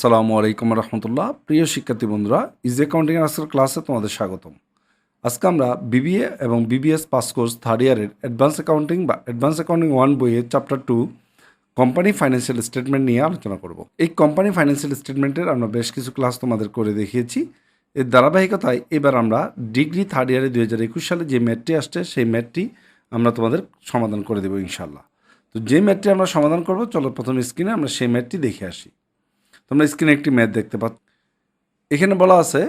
আসসালামু আলাইকুম রহমতুল্লাহ। প্রিয় শিক্ষার্থী বন্ধুরা ইজি অ্যাকাউন্টিং আজকের ক্লাসে তোমাদের স্বাগতম। আজকে আমরা বিবিএ এবং বিবিএস পাস কোর্স থার্ড ইয়ারের অ্যাডভান্স অ্যাকাউন্টিং বা অ্যাডভান্স অ্যাকাউন্টিং ওয়ান বইয়ের chapter two company financial statement নিয়ে আলোচনা করব। এই কোম্পানি ফাইন্যান্সিয়াল স্টেটমেন্টের আমরা বেশ কিছু ক্লাস তোমাদের করে দেখিয়েছি। এর ধারাবাহিকতায় এবার আমরা ডিগ্রি থার্ড ইয়ারে দুই হাজার একুশ সালে যে ম্যাটটি আসছে, সেই ম্যাটটি আমরা তোমাদের সমাধান করে দেবো ইনশাল্লাহ তো যে ম্যাটটি আমরা সমাধান করব, চলো প্রথম স্ক্রিনে আমরা সেই ম্যাটটি দেখে আসি। তোমরা স্ক্রিনে একটি ম্যাথ দেখতে পাচ্ছ। এখানে বলা আছে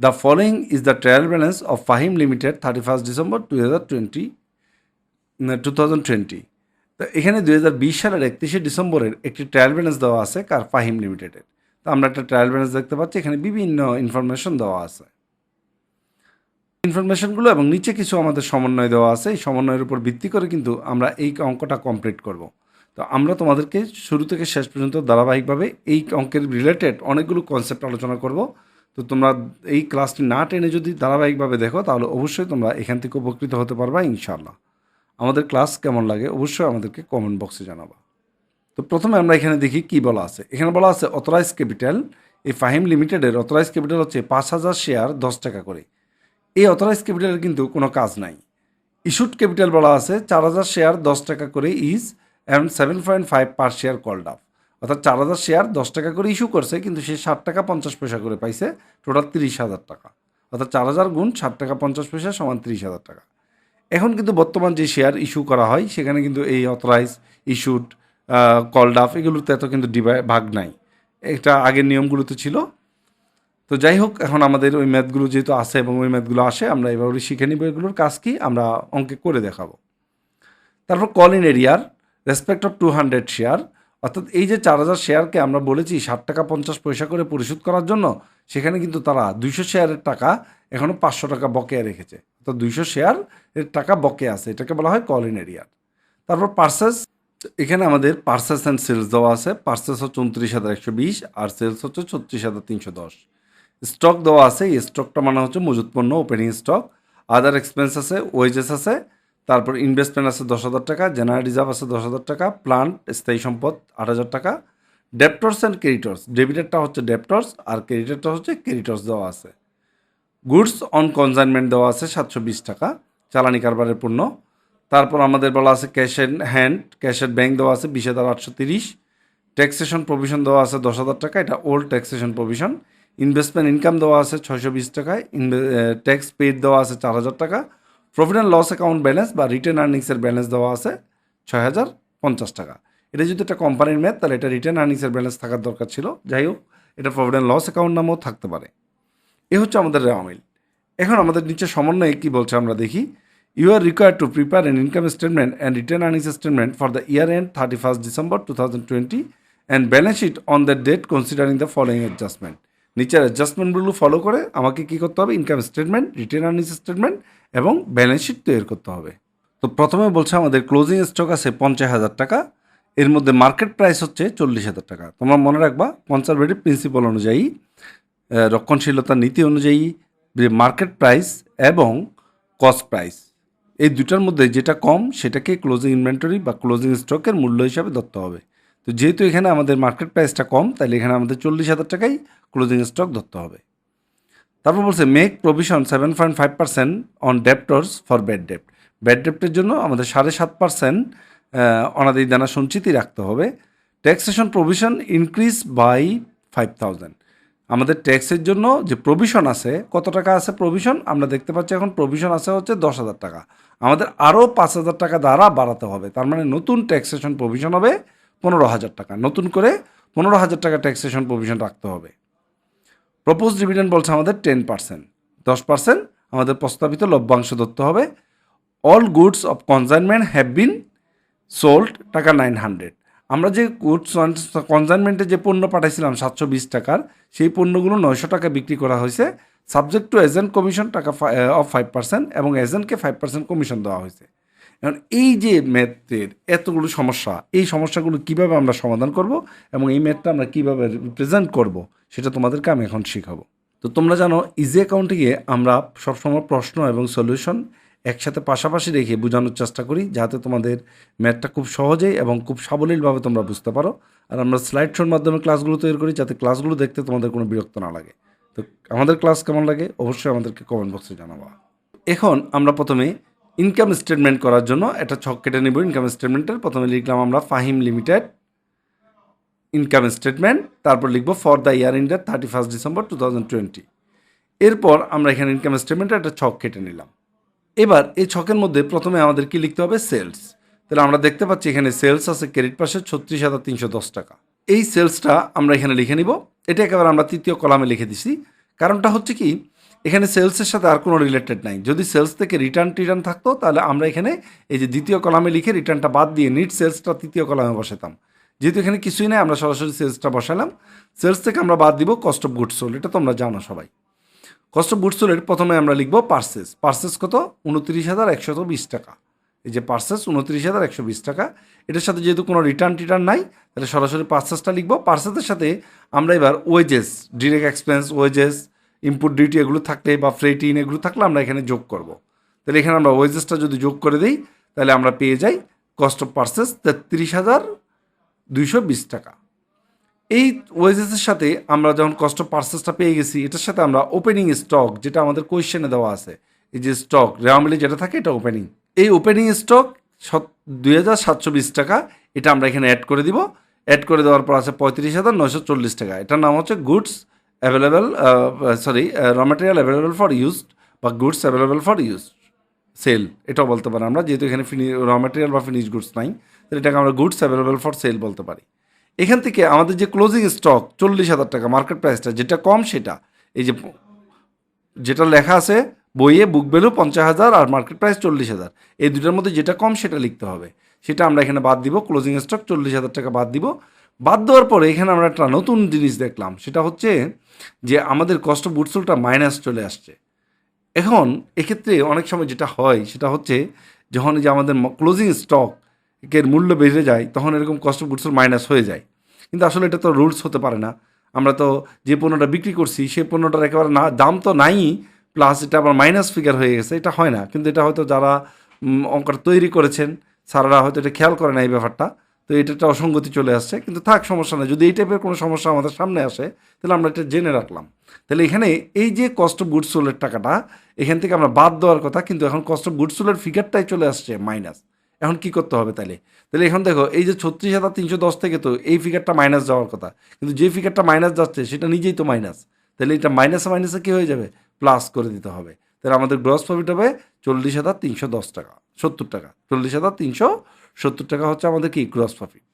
the following is the trial balance of Fahim limited thirty first December two হাজার টোয়েন্টি টু থাউজেন্ড টোয়েন্টি তো এখানে দুই হাজার বিশ সালের একত্রিশে ডিসেম্বরের একটি ট্রায়াল ব্যালেন্স দেওয়া আছে কার? ফাহিম লিমিটেডের তো আমরা একটা ট্রায়াল ব্যালেন্স দেখতে পাচ্ছি, এখানে বিভিন্ন ইনফরমেশন দেওয়া আছে। ইনফরমেশনগুলো এবং নিচে কিছু আমাদের সমন্বয় দেওয়া আছে। এই সমন্বয়ের উপর ভিত্তি করে কিন্তু আমরা এই অঙ্কটা কমপ্লিট করব। তো আমরা তোমাদেরকে শুরু থেকে শেষ পর্যন্ত ধারাবাহিকভাবে এই অঙ্কের রিলেটেড অনেকগুলো কনসেপ্ট আলোচনা করব। তো তোমরা এই ক্লাসটি না টেনে যদি ধারাবাহিকভাবে দেখো, তাহলে অবশ্যই তোমরা এখান থেকে উপকৃত হতে পারবা ইনশাল্লাহ আমাদের ক্লাস কেমন লাগে অবশ্যই আমাদেরকে কমেন্ট বক্সে জানাবা। তো প্রথমে আমরা এখানে দেখি কি বলা আছে। এখানে বলা আছে অথরাইজ ক্যাপিটাল এই ফাহিম লিমিটেডের অথরাইজ ক্যাপিটাল হচ্ছে পাঁচ হাজার শেয়ার দশ টাকা করে। এই অথরাইজ ক্যাপিটালের কিন্তু কোনো কাজ নাই। ইস্যুড ক্যাপিটাল বলা আছে, চার হাজার শেয়ার দশ টাকা করে is around seven point five per share called up অর্থাৎ চার হাজার শেয়ার দশ টাকা করে ইস্যু করছে, কিন্তু সে ষাট টাকা পঞ্চাশ পয়সা করে পাইছে টোটাল তিরিশ হাজার টাকা। অর্থাৎ চার হাজার গুণ ষাট টাকা পঞ্চাশ পয়সা সমান তিরিশ হাজার টাকা। এখন কিন্তু বর্তমান যে শেয়ার ইস্যু করা হয়, সেখানে কিন্তু এই অথরাইজ ইস্যুড কল্ড আপ এগুলোতে এত কিন্তু ডিভাই ভাগ নাই। এটা আগের নিয়মগুলোতে ছিল। তো যাই হোক, এখন আমাদের ওই ম্যাথগুলো যেহেতু আসে এবং ওই ম্যাথগুলো আসে, আমরা এবার ওই শিখে নিব এগুলোর কাজ কি, আমরা অঙ্কে করে দেখাবো। তারপর call in arrear respect of two hundred share, অর্থাৎ এই যে চার হাজার শেয়ারকে আমরা বলেছি ষাট টাকা পঞ্চাশ পয়সা করে পরিশোধ করার জন্য, সেখানে কিন্তু তারা দুইশো শেয়ারের টাকা এখনও পাঁচশো টাকা বকেয়া রেখেছে। অর্থাৎ দুইশো শেয়ার এর টাকা বকেয়া আছে, এটাকে বলা হয় কল ইন এরিয়ার তারপর পার্সেস এখানে আমাদের পার্সেস অ্যান্ড সেলস দেওয়া আছে। পার্সেস হচ্ছে উনত্রিশ হাজার একশো বিশ, আর সেলস হচ্ছে ছত্রিশ হাজার তিনশো দশ। স্টক দেওয়া আছে, এই স্টকটা মানে হচ্ছে মজুত পণ্য ওপেনিং স্টক আদার এক্সপেন্স আছে ওয়েজেস আছে তারপর ইনভেস্টমেন্ট আছে দশ হাজার টাকা জেনারেল রিজার্ভ আছে দশ হাজার টাকা প্লান্ট স্থায়ী সম্পদ আট হাজার টাকা ডেপ্টর্স অ্যান্ড ক্রেডিটর্স ডেবিটেরটা হচ্ছে ডেপ্টর্স আর ক্রেডিটারটা হচ্ছে ক্রেডিটর্স দেওয়া আছে। গুডস অন কনজাইনমেন্ট দেওয়া আছে সাতশো বিশ টাকা, চালানি কারবারের পণ্য। তারপর আমাদের বলা আছে cash and hand cash and bank দেওয়া আছে বিশ হাজার আটশো তিরিশ। ট্যাক্সেশন প্রভিশন দেওয়া আছে দশ হাজার টাকা, এটা old taxation provision investment income দেওয়া আছে ছয়শো বিশ টাকায় ট্যাক্স পেড দেওয়া আছে চার হাজার টাকা। Profit and loss account balance বা রিটার্ন আর্নিংসের ব্যালেন্স দেওয়া আছে ছয় হাজার পঞ্চাশ টাকা। এটা যদি একটা কোম্পানির ম্যাথ তাহলে এটা রিটার্ন আর্নিংসের ব্যালেন্স থাকার দরকার ছিল। যাই হোক, এটা প্রফিট অ্যান্ড লস অ্যাকাউন্ট নামেও থাকতে পারে। এ হচ্ছে আমাদের রেওয়ামিল এখন আমাদের নিচে সমন্বয়ে কী বলছে আমরা দেখি। You are required to prepare an income statement and return earnings statement for the year end thirty first December two thousand twenty and balance sheet on the date considering the following adjustment নিচের অ্যাডজাস্টমেন্টগুলো follow করে আমাকে কী করতে হবে? Income statement return earnings statement এবং balance sheet তৈরি করতে হবে। তো প্রথমে বলছে আমাদের ক্লোজিং স্টক আছে পঞ্চাশ হাজার টাকা এর মধ্যে মার্কেট প্রাইস হচ্ছে চল্লিশ হাজার টাকা। তোমরা মনে রাখবা কনজারভেটিভ প্রিন্সিপাল অনুযায়ী আহ, রক্ষণশীলতার নীতি অনুযায়ী যে মার্কেট প্রাইস এবং কস্ট প্রাইস এই দুটার মধ্যে যেটা কম সেটাকে ক্লোজিং ইনভেন্টরি বা ক্লোজিং স্টকের মূল্য হিসাবে ধরতে হবে। তো যেহেতু এখানে আমাদের মার্কেট প্রাইসটা কম তাহলে এখানে আমাদের চল্লিশ হাজার টাকাই ক্লোজিং স্টক ধরতে হবে। তারপর বলছে make provision seven point five percent on debtors for bad ডেপ্ট bad ডেপ্টের জন্য আমাদের সাড়ে সাত পার্সেন্ট অনাদি দানা সঞ্চিতি রাখতে হবে। Taxation provision increase by five thousand আমাদের ট্যাক্সের জন্য যে প্রভিশন আছে, কত টাকা আছে প্রভিশন আমরা দেখতে পাচ্ছি এখন প্রভিশন আছে হচ্ছে দশ হাজার টাকা। আমাদের আরও পাঁচ হাজার টাকা দ্বারা বাড়াতে হবে। তার মানে নতুন ট্যাক্সেশন প্রভিশন হবে পনেরো হাজার টাকা। নতুন করে পনেরো হাজার টাকা ট্যাক্সেশন প্রভিশন রাখতে হবে। প্রপোজ ডিভিডেন্ড বলছে আমাদের টেন পার্সেন্ট দশ পার্সেন্ট আমাদের প্রস্তাবিত লভ্যাংশ ধরতে হবে। All goods of consignment have been sold টাকা নাইন হান্ড্রেড আমরা যে গুডস কনজাইনমেন্টে যে পণ্য পাঠাইছিলাম, সাতশো বিশ টাকার, সেই পণ্যগুলো নয়শো টাকা বিক্রি করা হয়েছে। সাবজেক্ট টু এজেন্ট কমিশন টাকা অফ ফাইভ পার্সেন্ট এবং এজেন্টকে ফাইভ পার্সেন্ট কমিশন দেওয়া হয়েছে। এখন এই যে ম্যাথের এতগুলো সমস্যা, এই সমস্যাগুলো কীভাবে আমরা সমাধান করব এবং এই ম্যাথটা আমরা কীভাবে রিপ্রেজেন্ট করব, সেটা তোমাদেরকে আমি এখন শেখাবো। তো তোমরা জানো ইজি অ্যাকাউন্টিংয়ে আমরা সবসময় প্রশ্ন এবং সলিউশন একসাথে পাশাপাশি রেখে বোঝানোর চেষ্টা করি, যাতে তোমাদের ম্যাথটা খুব সহজেই এবং খুব সাবলীলভাবে তোমরা বুঝতে পারো। আর আমরা স্লাইড শোর মাধ্যমে ক্লাসগুলো তৈরি করি, যাতে ক্লাসগুলো দেখতে তোমাদের কোনো বিরক্ত না লাগে। তো আমাদের ক্লাস কেমন লাগে? অবশ্যই আমাদেরকে কমেন্ট বক্সে জানাবা। এখন আমরা প্রথমে ইনকাম স্টেটমেন্ট করার জন্য একটা ছক কেটে নেব। ইনকাম স্টেটমেন্টের প্রথমে লিখলাম আমরা ফাহিম লিমিটেড ইনকাম স্টেটমেন্ট তারপর লিখব for the year ended thirty first December two thousand twenty এরপর আমরা এখানে ইনকাম স্টেটমেন্টের একটা ছক কেটে নিলাম। এবার এই ছকের মধ্যে প্রথমে আমাদের কি লিখতে হবে? সেলস তাহলে আমরা দেখতে পাচ্ছি এখানে সেলস আছে ক্রেডিট পাশে ছত্রিশ হাজার তিনশো দশ টাকা। এই সেলসটা আমরা এখানে লিখে নিব। এটা একেবারে আমরা তৃতীয় কলামে লিখে দিছি। কারণটা হচ্ছে কি? এখানে সেলসের সাথে আর কোনো রিলেটেড নাই। যদি সেলস থেকে রিটার্ন টিটার্ন থাকতো, তাহলে আমরা এখানে এই যে দ্বিতীয় কলামে লিখে রিটার্নটা বাদ দিয়ে নিট সেলসটা তৃতীয় কলামে বসাতাম। যেহেতু এখানে কিছুই নাই, আমরা সরাসরি সেলসটা বসালাম। সেলস থেকে আমরা বাদ দিব কস্ট অফ গুডস সোল্ড এটা তোমরা জানো সবাই। কস্ট অফ গুডস সোল্ডের প্রথমে আমরা লিখব পার্সেস পার্সেস কত? উনত্রিশ হাজার একশত বিশ টাকা। এই যে পার্সেস উনত্রিশ হাজার একশো বিশ টাকা। এটার সাথে যেহেতু কোনো রিটার্ন টিটার্ন নাই, তাহলে সরাসরি পার্সেসটা লিখব। পার্সেসের সাথে আমরা এবার wages direct expense wages input duty এগুলো থাকলে বা ফ্রেট ইন এগুলো থাকলে আমরা এখানে যোগ করব। তাহলে এখানে আমরা ওয়েজেসটা যদি যোগ করে দিই, তাহলে আমরা পেয়ে যাই কস্ট অফ পার্সেস তেত্রিশ হাজার দুইশো বিশ টাকা। এই ওয়েজেসের সাথে আমরা যখন কস্ট অফ পার্সেসটা পেয়ে গেছি, এটার সাথে আমরা ওপেনিং স্টক যেটা আমাদের কোয়েশ্চেনে দেওয়া আছে, এই যে স্টক রেওয়ামিলি যেটা থাকে এটা ওপেনিং এই ওপেনিং স্টক দুই হাজার সাতশো বিশ টাকা, এটা আমরা এখানে অ্যাড করে দিব। অ্যাড করে দেওয়ার পর আছে পঁয়ত্রিশ হাজার নয়শো চল্লিশ টাকা। এটার নাম হচ্ছে goods available sorry raw material available for used বা goods available for use sale এটাও বলতে পারি আমরা, যেহেতু এখানে ফিনি র ম্যাটেরিয়াল বা ফিনিশ গুডস নাই এটাকে আমরা গুডস অ্যাভেলেবেল ফর সেল বলতে পারি। এখান থেকে আমাদের যে ক্লোজিং স্টক চল্লিশ হাজার টাকা মার্কেট প্রাইসটা যেটা কম সেটা, এই যে যেটা লেখা আছে, বইয়ে বুক ভ্যালু পঞ্চাশ হাজার আর মার্কেট প্রাইস চল্লিশ হাজার, এই দুটার মধ্যে যেটা কম সেটা লিখতে হবে। সেটা আমরা এখানে বাদ দিব ক্লোজিং স্টক চল্লিশ হাজার টাকা বাদ দিব। বাদ দেওয়ার পরে এখানে আমরা একটা নতুন জিনিস দেখলাম, সেটা হচ্ছে যে আমাদের কষ্ট বুটসুলটা মাইনাস চলে আসছে। এখন এক্ষেত্রে অনেক সময় যেটা হয়, সেটা হচ্ছে যখন যে আমাদের ক্লোজিং স্টক এর মূল্য বেড়ে যায়, তখন এরকম কষ্ট বুটসুল মাইনাস হয়ে যায়। কিন্তু আসলে এটা তো রুলস হতে পারে না। আমরা তো যে পণ্যটা বিক্রি করছি, সেই পণ্যটার একেবারে না দাম তো নাই প্লাস এটা আবার মাইনাস ফিগার হয়ে গেছে, এটা হয় না। কিন্তু এটা হয়তো যারা অঙ্কটা তৈরি করেছেন সারারা হয়তো এটা খেয়াল করে না এই ব্যাপারটা। তো এটা একটা অসঙ্গতি চলে আসছে। কিন্তু থাক, সমস্যা নেই। যদি এই টাইপের কোনো সমস্যা আমাদের সামনে আসে, তাহলে আমরা এটা জেনে রাখলাম। তাহলে এখানে এই যে কস্ট অফ গুডস সোলের টাকাটা, এখান থেকে আমরা বাদ দেওয়ার কথা, কিন্তু এখন কস্ট অফ গুডস সোলের ফিগারটাই চলে আসছে মাইনাস এখন কি করতে হবে তাহলে? তাহলে এখন দেখো, এই যে ছত্রিশ হাজার তিনশো দশ থেকে তো এই ফিগারটা মাইনাস যাওয়ার কথা। কিন্তু যে ফিগারটা মাইনাস যাচ্ছে, সেটা নিজেই তো মাইনাস তাহলে এটা মাইনাসে মাইনাসে কী হয়ে যাবে? প্লাস করে দিতে হবে। তাহলে আমাদের গ্রস প্রফিট হবে চল্লিশ হাজার তিনশো দশ টাকা, সত্তর টাকা, চল্লিশ হাজার তিনশো সত্তর টাকা হচ্ছে আমাদের কি? গ্রস প্রফিট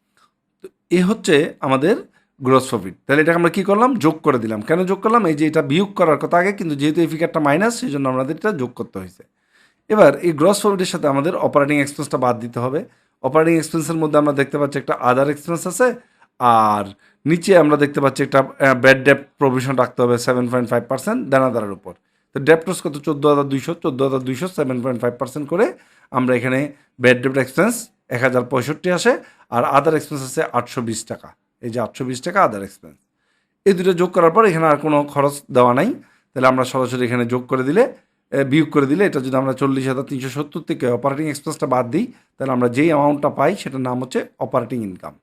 তো এ হচ্ছে আমাদের গ্রস প্রফিট তাহলে এটাকে আমরা কী করলাম? যোগ করে দিলাম। কেন যোগ করলাম? এই যে এটা বিয়োগ করার কথা আগে, কিন্তু যেহেতু এই ফিগারটা মাইনাস সেই জন্য আমাদের এটা যোগ করতে হয়েছে। এবার এই গ্রস প্রফিটের সাথে আমাদের অপারেটিং এক্সপেন্সটা বাদ দিতে হবে। অপারেটিং এক্সপেন্সের মধ্যে আমরা দেখতে পাচ্ছি একটা আদার এক্সপেন্স আছে, আর নিচে আমরা দেখতে পাচ্ছি একটা ব্যাড ডেপ প্রভিশন রাখতে হবে সেভেন পয়েন্ট ফাইভ পার্সেন্ট দেনাদারের উপর। তো ডেপটোস কত? চোদ্দ হাজার দুইশো। চোদ্দ হাজার দুইশো সেভেন পয়েন্ট ফাইভ পার্সেন্ট করে আমরা এখানে ব্যাড ডেপ্ট এক্সপেন্স এক হাজার পঁয়ষট্টি আসে আর আদার এক্সপেন্স আছে আটশো বিশ টাকা। এই যে আটশো বিশ টাকা আদার এক্সপেন্স এই দুটো যোগ করার পর এখানে আর কোনো খরচ দেওয়া নাই। তাহলে আমরা সরাসরি এখানে যোগ করে দিলে বিয়োগ করে দিলে এটা যদি আমরা চল্লিশ হাজার তিনশো সত্তর থেকে অপারেটিং এক্সপেন্সটা বাদ দিই, তাহলে আমরা যেই অ্যামাউন্টটা পাই সেটার নাম হচ্ছে অপারেটিং ইনকাম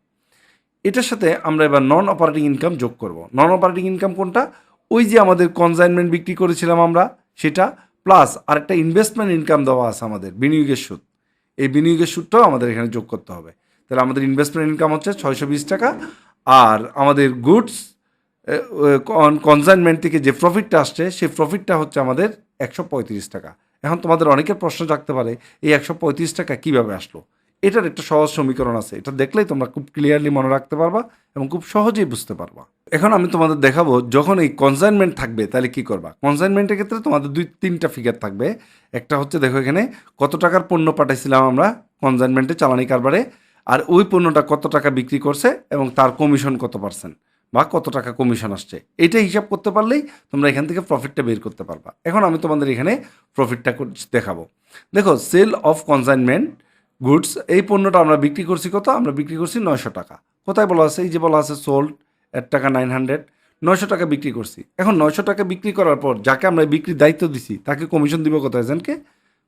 এটার সাথে আমরা এবার নন অপারেটিং ইনকাম যোগ করব। নন অপারেটিং ইনকাম কোনটা? ওই যে আমাদের কনসাইনমেন্ট বিক্রি করেছিলাম আমরা, সেটা প্লাস আরেকটা ইনভেস্টমেন্ট ইনকাম দেওয়া আছে আমাদের, বিনিয়োগের সুদ। এই বিনিয়োগের সুদটাও আমাদের এখানে যোগ করতে হবে। তাহলে আমাদের ইনভেস্টমেন্ট ইনকাম হচ্ছে ছয়শো বিশ টাকা আর আমাদের গুডস কনসাইনমেন্ট থেকে যে প্রফিটটা আসছে, সেই প্রফিটটা হচ্ছে আমাদের একশো পঁয়ত্রিশ টাকা। এখন তোমাদের অনেকের প্রশ্ন জাগতে পারে, এই একশো পঁয়ত্রিশ টাকা কীভাবে আসলো? এটার একটা সহজ সমীকরণ আছে, এটা দেখলেই তোমরা খুব ক্লিয়ারলি মনে রাখতে পারবা এবং খুব সহজেই বুঝতে পারবা। এখন আমি তোমাদের দেখাবো, যখন এই কনসাইনমেন্ট থাকবে, তাহলে কি করবা? কনসাইনমেন্টের ক্ষেত্রে তোমাদের দুই, তিনটা ফিগার থাকবে। একটা হচ্ছে, দেখো এখানে, কত টাকার পণ্য পাঠাইছিলাম আমরা কনসাইনমেন্টে চালানি কারবারে, আর ওই পণ্যটা কত টাকা বিক্রি করছে এবং তার কমিশন কত পার্সেন্ট বা কত টাকা কমিশন আসছে। এইটা হিসাব করতে পারলেই তোমরা এখান থেকে প্রফিটটা বের করতে পারবা। এখন আমি তোমাদের এখানে প্রফিটটা দেখাবো। দেখো সেল অফ কনসাইনমেন্ট গুডস এই পণ্যটা আমরা বিক্রি করছি কত? আমরা বিক্রি করছি নয়শো টাকা। কোথায় বলা আছে? এই যে বলা আছে সোল্ড এর টাকা নাইন হান্ড্রেড নয়শো টাকা বিক্রি করছি। এখন নয়শো টাকা বিক্রি করার পর যাকে আমরা বিক্রির দায়িত্ব দিছি, তাকে কমিশন দিব কত জানকে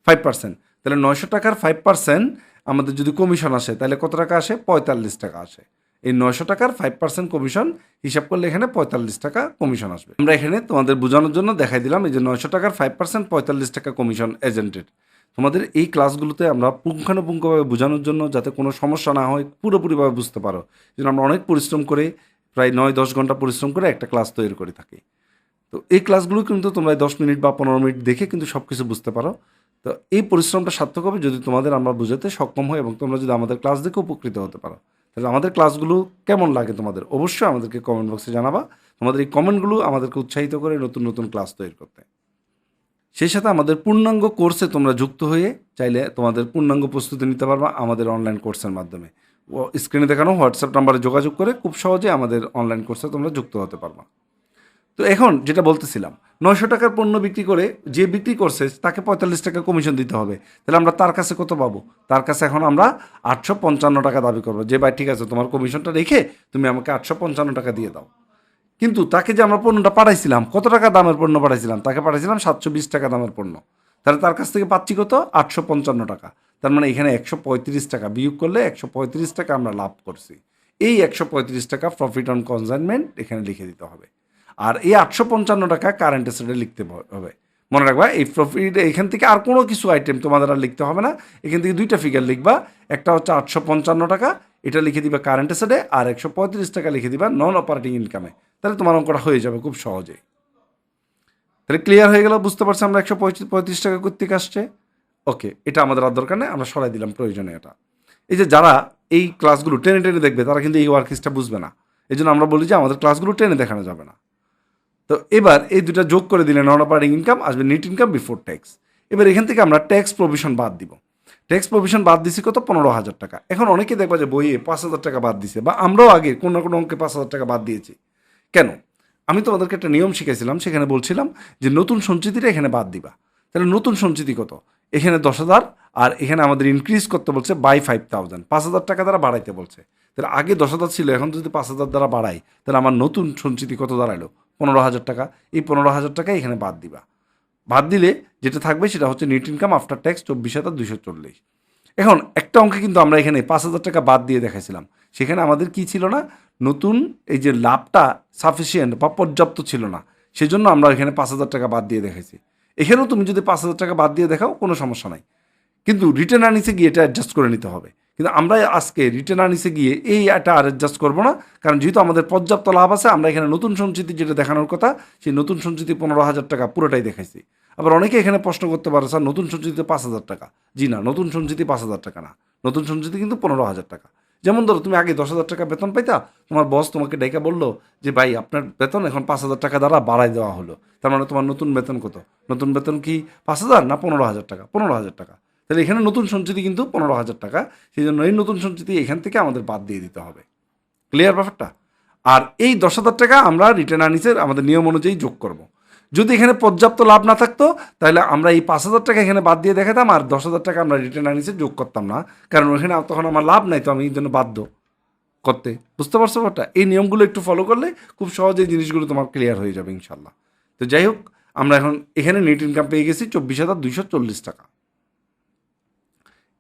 ফাইভ পার্সেন্ট তাহলে নয়শো টাকার ফাইভ পার্সেন্ট আমাদের যদি কমিশন আসে, তাহলে কত টাকা আসে? পঁয়তাল্লিশ টাকা আসে। এই নয়শো টাকার ফাইভ পার্সেন্ট কমিশন হিসাব করলে এখানে পঁয়তাল্লিশ টাকা কমিশন আসবে। আমরা এখানে তোমাদের বোঝানোর জন্য দেখাই দিলাম, এই যে নয়শো টাকার ফাইভ পার্সেন্ট পঁয়তাল্লিশ টাকা কমিশন এজেন্টের তোমাদের এই ক্লাসগুলোতে আমরা পুঙ্খানুপুঙ্খভাবে বোঝানোর জন্য যাতে কোনো সমস্যা না হয়, পুরোপুরিভাবে বুঝতে পারো। যেন আমরা অনেক পরিশ্রম করে প্রায় নয়, দশ ঘণ্টা পরিশ্রম করে একটা ক্লাস তৈরি করে থাকি। তো এই ক্লাসগুলো কিন্তু তোমরা দশ মিনিট বা পনেরো মিনিট দেখে কিন্তু সব কিছু বুঝতে পারো। তো এই পরিশ্রমটা সার্থক হবে যদি তোমাদের আমরা বোঝাতে সক্ষম হই এবং তোমরা যদি আমাদের ক্লাস দেখে উপকৃত হতে পারো। তাহলে আমাদের ক্লাসগুলো কেমন লাগে তোমাদের? অবশ্যই আমাদেরকে কমেন্ট বক্সে জানাবা। তোমাদের এই কমেন্টগুলো আমাদেরকে উৎসাহিত করে নতুন নতুন ক্লাস তৈরি করতে। সেই সাথে আমাদের পূর্ণাঙ্গ কোর্সে তোমরা যুক্ত হয়ে চাইলে তোমাদের পূর্ণাঙ্গ প্রস্তুতি নিতে পারবা আমাদের অনলাইন কোর্সের মাধ্যমে। স্ক্রিনে দেখানো হোয়াটসঅ্যাপ নাম্বারে যোগাযোগ করে খুব সহজে আমাদের অনলাইন কোর্সে তোমরা যুক্ত হতে পারবা। তো এখন যেটা বলতেছিলাম, নয়শো টাকার পণ্য বিক্রি করে যে বিক্রি করছে, তাকে পঁয়তাল্লিশ টাকা কমিশন দিতে হবে। তাহলে আমরা তার কাছে কত পাবো? তার কাছে এখন আমরা আটশো পঞ্চান্ন টাকা দাবি করব। যে, ভাই, ঠিক আছে, তোমার কমিশনটা রেখে তুমি আমাকে আটশো পঞ্চান্ন টাকা দিয়ে দাও। কিন্তু তাকে যে আমরা পণ্যটা পাঠাইছিলাম, কত টাকা দামের পণ্য পাঠাইছিলাম? তাকে পাঠাইছিলাম সাতশো বিশ টাকা দামের পণ্য। তাহলে তার কাছ থেকে পাচ্ছি কত? আটশো পঞ্চান্ন টাকা। তার মানে এখানে একশো পঁয়ত্রিশ টাকা বিয়োগ করলে একশো পঁয়ত্রিশ টাকা আমরা লাভ করছি। এই একশো পঁয়ত্রিশ টাকা প্রফিট অন কনসাইনমেন্ট এখানে লিখে দিতে হবে। আর এই আটশো পঞ্চান্ন টাকা কারেন্ট অ্যাসেটে লিখতে হবে। মনে রাখবা, এই প্রফিট এখান থেকে আর কোনো কিছু আইটেম তোমাদের আর লিখতে হবে না। এখান থেকে দুইটা ফিগার লিখবা, একটা হচ্ছে আটশো পঞ্চান্ন টাকা, এটা লিখে দিবা কারেন্ট অ্যাসেটে আর একশো পঁয়ত্রিশ টাকা লিখে দিবা নন অপারেটিং ইনকামে তাহলে তোমার অঙ্কটা হয়ে যাবে খুব সহজেই। তাহলে ক্লিয়ার হয়ে গেল? বুঝতে পারছি আমরা একশো পঁয়ত্রিশ টাকা কর্তৃক আসছে। ওকে, এটা আমাদের আর দরকার নেই, আমরা সরাই দিলাম, প্রয়োজনে এটা। এই যে যারা এই ক্লাসগুলো টেনে টেনে দেখবে, তারা কিন্তু এই ওয়ার্কিংসটা বুঝবে না। এই জন্য আমরা বলি যে আমাদের ক্লাসগুলো টেনে দেখানো যাবে না। তো এবার এই দুটা যোগ করে দিলে নন অপারেটিং ইনকাম আসবে নেট ইনকাম বিফোর ট্যাক্স এবার এখান থেকে আমরা ট্যাক্স প্রভিশন বাদ দিব। ট্যাক্স প্রভিশন বাদ দিছি কত? পনেরো হাজার টাকা। এখন অনেকে দেখবা যে বইয়ে পাঁচ হাজার টাকা বাদ দিছে, বা আমরাও আগে কোনো না কোনো অঙ্কে পাঁচ হাজার টাকা বাদ দিয়েছি। কেন? আমি তোমাদেরকে একটা নিয়ম শিখেছিলাম সেখানে বলছিলাম যে নতুন সঞ্চিতিটা এখানে বাদ দিবা। তাহলে নতুন সঞ্চিতি কত? এখানে দশ হাজার, আর এখানে আমাদের ইনক্রিজ করতে বলছে বাই ফাইভ থাউজেন্ড পাঁচ হাজার টাকা দ্বারা বাড়াইতে বলছে। তাহলে আগে দশ হাজার ছিল, এখন যদি পাঁচ হাজার দ্বারা বাড়াই, তাহলে আমার নতুন সঞ্চিতি কত দাঁড়াল? পনেরো হাজার টাকা। এই পনেরো হাজার টাকা এখানে বাদ দিবা। বাদ দিলে যেটা থাকবে সেটা হচ্ছে নেট ইনকাম আফটার ট্যাক্স চব্বিশ হাজার দুশো চল্লিশ। এখন একটা অঙ্কে কিন্তু আমরা এখানে পাঁচ হাজার টাকা বাদ দিয়ে দেখাইছিলাম। সেখানে আমাদের কি ছিল না? নতুন এই যে লাভটা সাফিসিয়েন্ট বা পর্যাপ্ত ছিল না। সেজন্য আমরা এখানে পাঁচ হাজার টাকা বাদ দিয়ে দেখাইছি। এখানেও তুমি যদি পাঁচ হাজার টাকা বাদ দিয়ে দেখাও, কোনো সমস্যা নাই। কিন্তু রিটার্ন আর্নিসে গিয়ে এটা অ্যাডজাস্ট করে নিতে হবে। কিন্তু আমরা আজকে রিটার্ন আর্নিসে গিয়ে এই এটা আর অ্যাডজাস্ট করব না, কারণ যেহেতু আমাদের পর্যাপ্ত লাভ আছে, আমরা এখানে নতুন সঞ্চিতি যেটা দেখানোর কথা, সেই নতুন সঞ্চিতি পনেরো হাজার টাকা পুরোটাই দেখাইছি। আবার অনেকে এখানে প্রশ্ন করতে পারে, স্যার, নতুন সঞ্চিতিতে পাঁচ হাজার টাকা? জি না, নতুন সঞ্চিতি পাঁচ হাজার টাকা না। নতুন সঞ্চিতি কিন্তু পনেরো হাজার টাকা। যেমন ধরো, তুমি আগে দশ হাজার টাকা বেতন পাইতা, তোমার বস তোমাকে ডেকে বলল যে, ভাই, আপনার বেতন এখন পাঁচ হাজার টাকা দ্বারা বাড়াই দেওয়া হলো। তার মানে তোমার নতুন বেতন কত? নতুন বেতন কি পাঁচ হাজার না পনেরো হাজার টাকা? পনেরো হাজার টাকা। তাহলে এখানে নতুন সঞ্চিতি কিন্তু পনেরো হাজার টাকা। সেই জন্য এই নতুন সঞ্চিতি এখান থেকে আমাদের বাদ দিয়ে দিতে হবে। ক্লিয়ার ব্যাপারটা? আর এই দশ হাজার টাকা আমরা রিটার্ন আর্নিসের আমাদের নিয়ম অনুযায়ী যোগ করব। যদি এখানে পর্যাপ্ত লাভ না থাকতো, তাহলে আমরা এই পাঁচ হাজার টাকা এখানে বাদ দিয়ে দেখাতাম আর দশ হাজার টাকা আমরা রিটার্ন আর্নিসে যোগ করতাম না। কারণ ওখানে তখন আমার লাভ নাই, তো আমি এই জন্য বাধ্য করতে। বুঝতে পারছ ব্যাপারটা? এই নিয়মগুলো একটু ফলো করলে খুব সহজে এই জিনিসগুলো তোমার ক্লিয়ার হয়ে যাবে ইনশাল্লাহ তো যাই হোক, আমরা এখন এখানে নেট ইনকাম পেয়ে গেছি চব্বিশ হাজার দুইশো চল্লিশ টাকা।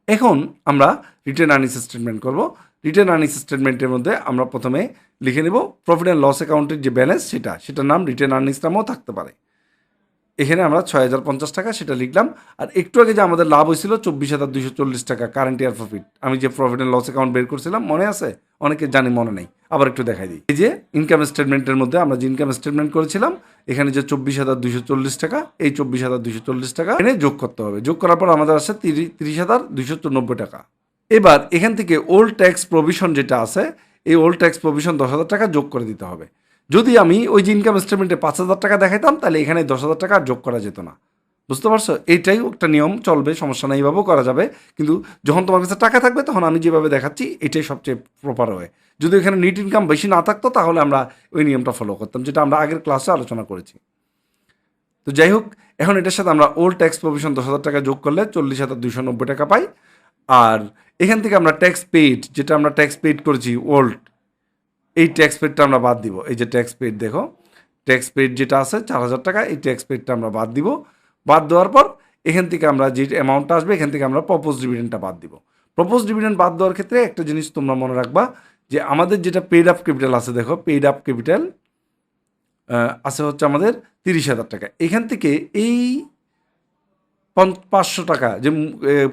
এখন আমরা রিটার্ন আর্নিস স্টেটমেন্ট করব। রিটার্ন আর্নিংস স্টেটমেন্টের মধ্যে আমরা প্রথমে লিখে নেব প্রফিট অ্যান্ড লস অ্যাকাউন্টের যে ব্যালেন্স সেটা, সেটার নাম রিটার্ন আর্নিংস নামও থাকতে পারে। এখানে আমরা ছয় হাজার পঞ্চাশ টাকা সেটা লিখলাম। আর একটু আগে যে আমাদের লাভ হয়েছিল চব্বিশ হাজার দুশো চল্লিশ টাকা কারেন্ট ইয়ার প্রফিট আমি যে প্রফিট অ্যান্ড লস অ্যাকাউন্ট বের করছিলাম, মনে আছে? অনেকে জানি, মনে নেই। আবার একটু দেখাই দিই। এই যে ইনকাম স্টেটমেন্টের মধ্যে আমরা যে ইনকাম স্টেটমেন্ট করেছিলাম, এখানে যে চব্বিশ হাজার দুশো চল্লিশ টাকা, এই চব্বিশ হাজার দুশো চল্লিশ টাকা এনে যোগ করতে হবে। যোগ করার পর আমাদের আসছে তিরিশ হাজার দুশো নব্বই টাকা। এবার এখান থেকে ওল্ড ট্যাক্স প্রভিশন যেটা আছে, এই ওল্ড ট্যাক্স প্রভিশন দশ হাজার টাকা যোগ করে দিতে হবে। যদি আমি ওই যে ইনকাম স্টেটমেন্টে পাঁচ হাজার টাকা দেখাইতাম, তাহলে এখানে দশ হাজার টাকা যোগ করা যেত না। বুঝতে পারছ? এইটাই একটা নিয়ম, চলবে, সমস্যা নেই, এইভাবেও করা যাবে। কিন্তু যখন তোমার কাছে টাকা থাকবে, তখন আমি যেভাবে দেখাচ্ছি, এটাই সবচেয়ে প্রপার হয় যদি এখানে নিট ইনকাম বেশি না থাকতো, তাহলে আমরা ওই নিয়মটা ফলো করতাম, যেটা আমরা আগের ক্লাসে আলোচনা করেছি। তো যাই হোক, এখন এটার সাথে আমরা ওল্ড ট্যাক্স প্রভিশন দশ হাজার টাকা যোগ করলে চল্লিশ হাজার দুশো নব্বই টাকা পাই। আর এখান থেকে আমরা ট্যাক্স পেইড যেটা আমরা ট্যাক্স পেইড করেছি ওল্ড এই ট্যাক্স পেডটা আমরা বাদ দিব। এই যে ট্যাক্স পেড দেখো ট্যাক্স পেড যেটা আছে, চার হাজার টাকা, এই ট্যাক্স পেডটা আমরা বাদ দিব। বাদ দেওয়ার পর এখান থেকে আমরা যে অ্যামাউন্টটা আসবে, এখান থেকে আমরা প্রপোজ ডিভিডেন্টটা বাদ দিব। প্রপোজ ডিভিডেন্ড বাদ দেওয়ার ক্ষেত্রে একটা জিনিস তোমরা মনে রাখবা, যে আমাদের যেটা পেইড আপ ক্যাপিটাল আছে, দেখো পেইড আপ ক্যাপিটাল আছে হচ্ছে আমাদের তিরিশ হাজার টাকা। এখান থেকে এই পাঁচশো টাকা, যে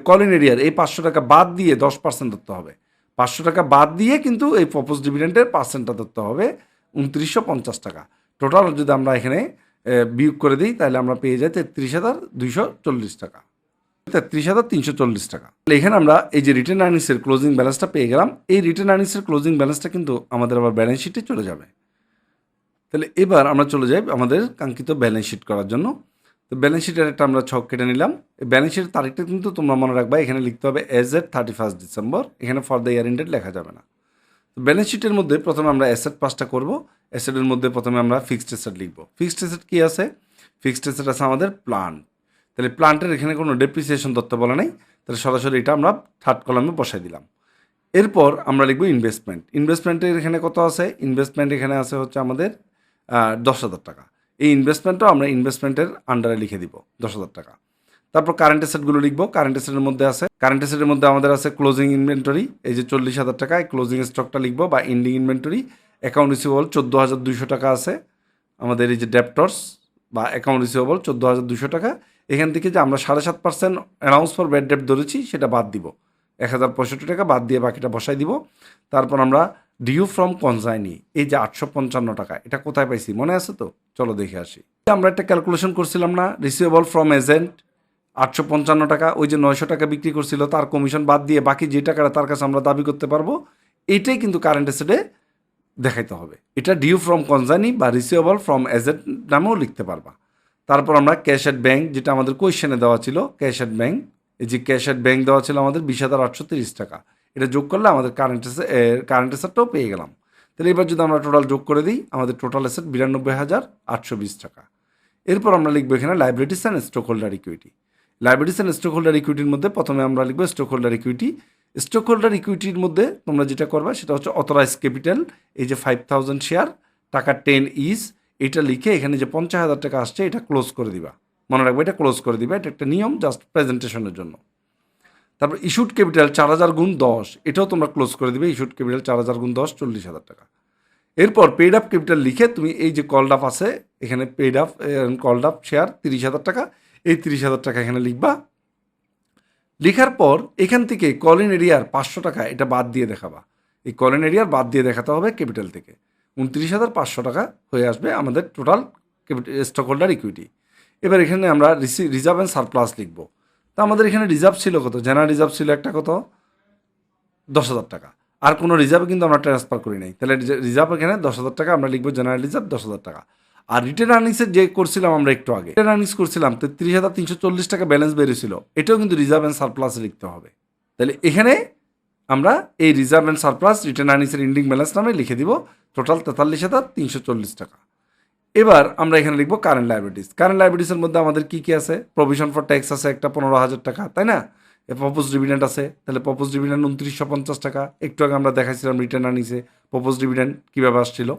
কলিন এরিয়ার এই পাঁচশো টাকা বাদ দিয়ে দশ পার্সেন্ট ধরতে হবে। পাঁচশো টাকা বাদ দিয়ে কিন্তু এই প্রপোজ ডিভিডেন্টের পার্সেন্টটা ধরতে হবে উনত্রিশশো পঞ্চাশ টাকা। টোটাল যদি আমরা এখানে বিয়োগ করে দিই, তাহলে আমরা পেয়ে যাই তেত্রিশ হাজার দুইশো চল্লিশ টাকা। তেত্রিশ হাজার তিনশো চল্লিশ টাকা। তাহলে এখানে আমরা এই যে রিটার্ন আর্নিংসের ক্লোজিং ব্যালেন্সটা পেয়ে গেলাম। এই রিটার্ন আর্নিংসের ক্লোজিং ব্যালেন্সটা কিন্তু আমাদের আবার ব্যালেন্স শিটে চলে যাবে। তাহলে এবার আমরা চলে যাই আমাদের কাঙ্ক্ষিত ব্যালেন্স শিট করার জন্য। তো ব্যালেন্স শিটের একটা আমরা ছক কেটে নিলাম। ব্যালেন্স শিটের তারিখটা কিন্তু তোমরা মনে রাখবা, এখানে লিখতে হবে as at thirty first December এখানে ফর দ্য ইয়ার ইন্ডেড লেখা যাবে না। তো ব্যালেন্স শিটের মধ্যে প্রথমে আমরা অ্যাসেট পাসটা করব অ্যাসেটের মধ্যে প্রথমে আমরা ফিক্সড অ্যাসেট লিখব। ফিক্সড অ্যাসেট কী আছে? ফিক্সড অ্যাসেট আছে আমাদের প্লান্ট তাহলে প্লান্টের এখানে কোনো ডেপ্রিসিয়েশন তথ্য বলা নেই, তাহলে সরাসরি এটা আমরা থার্ড কলামে বসাই দিলাম। এরপর আমরা লিখব ইনভেস্টমেন্ট ইনভেস্টমেন্টের এখানে কত আছে? ইনভেস্টমেন্ট এখানে আছে হচ্ছে আমাদের দশ হাজার টাকা। এই ইনভেস্টমেন্টও আমরা ইনভেস্টমেন্টের আন্ডারে লিখে দিব, দশ হাজার টাকা। তারপর কারেন্ট অ্যাসেটগুলো লিখব কারেন্ট অ্যাসেটের মধ্যে আছে কারেন্ট অ্যাসেটের মধ্যে আমাদের আছে ক্লোজিং ইনভেন্টরি এই যে চল্লিশ হাজার টাকা ক্লোজিং স্টকটা লিখব বা ইন্ডিং ইনভেন্টরি অ্যাকাউন্ট রিসিভেবল চোদ্দ হাজার দুইশো টাকা আছে, আমাদের এই যে ডেপ্টর্স বা অ্যাকাউন্ট রিসিভেবল চোদ্দ হাজার দুশো টাকা, এখান থেকে যে আমরা সাড়ে সাত percent allowance for bad debt ধরেছি, সেটা বাদ দিব। এক হাজার পঁয়ষট্টি টাকা বাদ দিয়ে বাকিটা বসাই দিব। তারপর আমরা ডিউ ফ্রম কনজাইনি এই যে আটশো পঞ্চান্ন টাকা, এটা কোথায় পাইছি? মনে আছে তো? চলো দেখে আসি। আমরা একটা ক্যালকুলেশন করছিলাম না রিসিভেবল ফ্রম এজেন্ট আটশো পঞ্চান্ন টাকা, ওই যে নয়শো টাকা বিক্রি করছিল, তার কমিশন বাদ দিয়ে বাকি যে টাকাটা তার কাছে আমরা দাবি করতে পারব এটাই কিন্তু কারেন্ট অ্যাসেটে দেখাইতে হবে। এটা ডিউ ফ্রম কনজানি বা রিসিভেবল ফ্রম এজেন্ট নামেও লিখতে পারবা। তারপর আমরা ক্যাশ অ্যাট ব্যাংক যেটা আমাদের কোয়েশ্চেনে দেওয়া ছিল ক্যাশ অ্যাট ব্যাংক এই যে ক্যাশ অ্যাট ব্যাংক দেওয়া ছিল আমাদের বিশ হাজার আটশো তিরিশ টাকা। এটা যোগ করলে আমাদের কারেন্ট কারেন্ট অ্যাসেটটাও পেয়ে গেলাম। তাহলে এবার যদি আমরা টোটাল যোগ করে দিই, আমাদের টোটাল অ্যাসেট বিরানব্বই হাজার আটশো বিশ টাকা। এরপর আমরা লিখব এখানে liabilities and stock holder equity liabilities and stock holder ইকুইটির মধ্যে প্রথমে আমরা লিখব stock holder equity stock holder ইকুইটির মধ্যে তোমরা যেটা করবা, সেটা হচ্ছে অথরাইজ ক্যাপিটাল এই যে ফাইভ থাউজেন্ড শেয়ার টাকা টেন ইজ এটা লিখে এখানে যে পঞ্চাশ হাজার টাকা আসছে, এটা ক্লোজ করে দিবা। মনে রাখবে এটা ক্লোজ করে দিবা, এটা একটা নিয়ম জাস্ট প্রেজেন্টেশনের জন্য। তারপর ইস্যুড ক্যাপিটাল চার হাজার গুণ দশ, এটাও তোমরা ক্লোজ করে দিবে ইস্যুড ক্যাপিটাল চার হাজার গুণ দশ, চল্লিশ হাজার টাকা। এরপর পেড আপ ক্যাপিটাল লিখে তুমি এই যে কল্ড আপ আছে, এখানে paid up called up share তিরিশ হাজার টাকা, এই তিরিশ হাজার টাকা এখানে লিখবা। লেখার পর এখান থেকে কলিন এরিয়ার পাঁচশো টাকা, এটা বাদ দিয়ে দেখাবা। এই কলিন এরিয়ার বাদ দিয়ে দেখাতে হবে ক্যাপিটাল থেকে। উনত্রিশ হাজার পাঁচশো টাকা হয়ে আসবে আমাদের টোটাল স্টক হোল্ডার ইকুইটি এবার এখানে আমরা রিজার্ভ অ্যান্ড সারপ্লাস লিখব। তা আমাদের এখানে রিজার্ভ ছিল কত? জেনারেল রিজার্ভ ছিল একটা কত? দশ হাজার টাকা। আর কোনো রিজার্ভ কিন্তু আমরা ট্রান্সফার করি নাই। তাহলে রিজার্ভ এখানে দশ হাজার টাকা, আমরা লিখব জেনারেল রিজার্ভ দশ হাজার টাকা। আর রিটার্ন আর্নিংসের যে করছিলাম আমরা একটু আগে রিটার্ন আর্নিংস করছিলাম, তেত্রিশ হাজার তিনশো চল্লিশ টাকা ব্যালেন্স বেরিয়েছিল। এটাও কিন্তু রিজার্ভ অ্যান্ড সারপ্লাস লিখতে হবে। তাহলে এখানে আমরা এই রিজার্ভ অ্যান্ড সারপ্লাস রিটার্ন আর্নিংসের ইন্ডিং ব্যালেন্স নামে লিখে দিব। টোটাল তেতাল্লিশ হাজার তিনশো চল্লিশ টাকা। এবার আমরা এখানে লিখব কারেন্ট লাইব্রেটিস কারেন্ট লাইব্রেটিসের মধ্যে আমাদের কী কী আছে? প্রভিশন ফর ট্যাক্স আছে একটা পনেরো হাজার টাকা, তাই না? পপোজ ডিভিডেন্ড আছে, তাহলে পপোজ ডিভিডেন্ড উনত্রিশশো পঞ্চাশ টাকা। একটু আগে আমরা দেখাইছিলাম রিটার্ন আর্নিংসে পপোজ ডিভিডেন্ড কীভাবে আসছিল।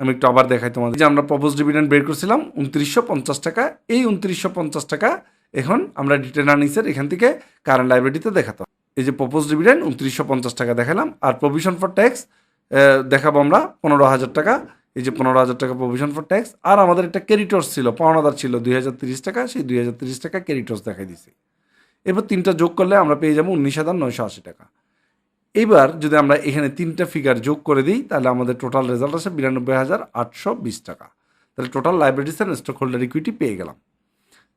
আমি একটু আবার দেখাই তোমাদের। যে আমরা পপোজ ডিভিডেন্ড বের করছিলাম উনত্রিশশো পঞ্চাশ টাকা, এই উনত্রিশশো পঞ্চাশ টাকা এখন আমরা রিটার্ন আর্নিংসের এখান থেকে কারেন্ট লাইব্রেরিতে দেখাতে হবে। এই যে পপোজ ডিভিডেন্ড উনত্রিশশো পঞ্চাশ টাকা দেখালাম, আর প্রভিশন ফর ট্যাক্স দেখাবো আমরা পনেরো হাজার টাকা। এই যে পনেরো হাজার টাকা প্রভিশন ফর ট্যাক্স আর আমাদের একটা ক্যারিটর্স ছিল, পাওনাদার ছিল দুই হাজার তিরিশ টাকা, সেই দুই হাজার তিরিশ টাকা ক্যারিটর্স দেখাই দিছি। এবার তিনটা যোগ করলে আমরা পেয়ে যাব উনিশ হাজার নয়শো আশি টাকা। এবার যদি আমরা এখানে তিনটা ফিগার যোগ করে দিই, তাহলে আমাদের টোটাল রেজাল্ট আসে বিরানব্বই হাজার আটশো বিশ টাকা। তাহলে total liabilities and stock holder equity পেয়ে গেলাম।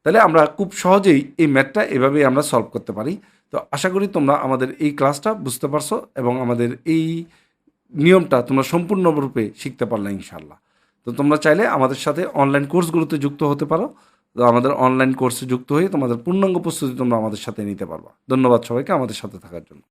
তাহলে আমরা খুব সহজেই এই ম্যাথটা এভাবেই আমরা সলভ করতে পারি। তো আশা করি তোমরা আমাদের এই ক্লাসটা বুঝতে পারছ এবং আমাদের এই নিয়মটা তোমরা সম্পূর্ণরূপে শিখতে পারলে ইনশাল্লাহ তো তোমরা চাইলে আমাদের সাথে অনলাইন কোর্সগুলোতে যুক্ত হতে পারো। তো আমাদের অনলাইন কোর্সে যুক্ত হয়ে তোমাদের পূর্ণাঙ্গ প্রস্তুতি তোমরা আমাদের সাথে নিতে পারবা। ধন্যবাদ সবাইকে আমাদের সাথে থাকার জন্য।